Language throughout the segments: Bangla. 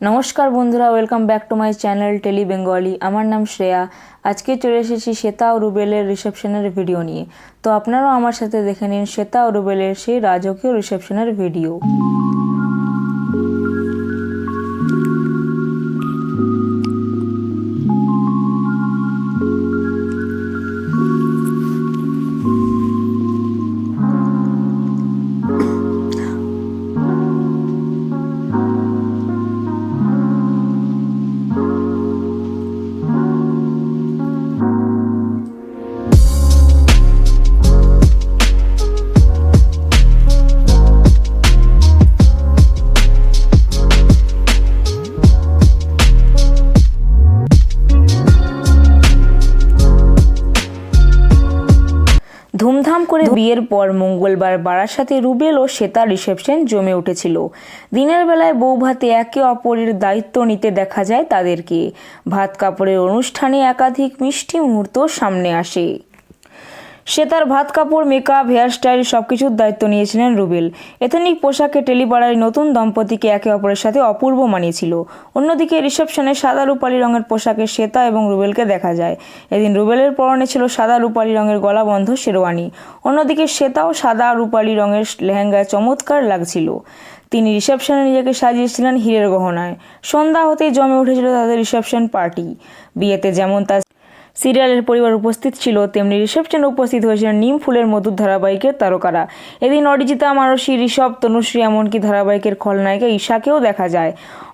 নমস্কার বন্ধুরা welcome back to my channel Tele Bengali আমার নাম শ্রেয়া। আজকে চলে এসেছি শ্বেতা ও রুবেলের রিসেপশনের ভিডিও নিয়ে। তো আপনারাও আমার সাথে দেখে নিন শ্বেতা ও রুবেলের সেই রাজকীয় রিসেপশনের ভিডিও ধুমধাম করে বিয়ের পর মঙ্গলবার বারাসাতে রুবেল ও শ্বেতা রিসেপশন জমে উঠেছিল। দিনের বেলায় বউ ভাতে একে অপরের দায়িত্ব নিতে দেখা যায় তাদেরকে। ভাত কাপড়ের অনুষ্ঠানে একাধিক মিষ্টি মুহূর্ত সামনে আসে। সে তার ভাত, কাপড় মেকআপ হেয়ারস্টাইল সব কিছুর দায়িত্ব নিয়েছিলেন রুবেল। এথেনিক পোশাকে টেলিপাড়ার নতুন দম্পতিকে একে অপরের সাথে অপূর্ব মানিয়েছিল। অন্যদিকে রিসেপশনে সাদা রূপালী রঙের পোশাকে শ্বেতা এবং রুবেলকে দেখা যায়। এদিন রুবেলের পরনে ছিল সাদা রূপালী রঙের গলাবন্ধ শেরওয়ানি। অন্যদিকে শ্বেতাও সাদা রূপালী রঙের লেহেঙ্গায় চমৎকার লাগছিল। তিনি রিসেপশনে নিজেকে সাজিয়েছিলেন হীরের গহনায়। সন্ধ্যা হতেই জমে উঠেছিল তাদের রিসেপশন পার্টি। বিয়েতে যেমন তার সিরিয়ালের পরিবার উপস্থিত ছিল, তেমনি রিসেপশনে উপস্থিত হয়েছিলেন নিম ফুলের মধুর ধারাবাহিকের তারকারা। এদিন অরিজিতা মানসী, ঋষভ, তনুশ্রী এমনকি ধারাবাহিকের খলনায়িকা ঈশাকেও দেখা যায়।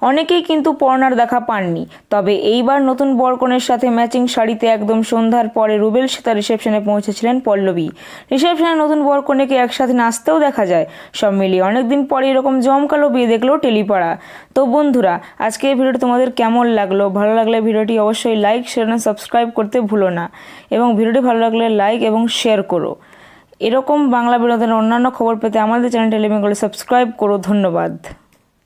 অনেকেই কিন্তু পর্নার দেখা পাননি, তবে এইবার নতুন বরকনের সাথে ম্যাচিং শাড়িতে একদম সন্ধ্যার পরে রুবেল সেতা রিসেপশনে পৌঁছেছিলেন পল্লবী। রিসেপশনে নতুন বরকনেকে একসাথে নাচতেও দেখা যায়। সব মিলিয়ে অনেকদিন পরে এরকম জমকালো বিয়ে দেখল টেলিপাড়া। তো বন্ধুরা আজকে এই ভিডিওটি তোমাদের কেমন লাগল? ভালো লাগলে ভিডিওটি অবশ্যই লাইক শেয়ার সাবস্ক্রাইব করতে ভুলো না। এবং ভিডিওটি ভালো লাগলে লাইক এবং শেয়ার করো। এরকম বাংলা বিনোদনের অন্যান্য খবর পেতে আমাদের চ্যানেল টেলিভিশন সাবস্ক্রাইব করো। ধন্যবাদ।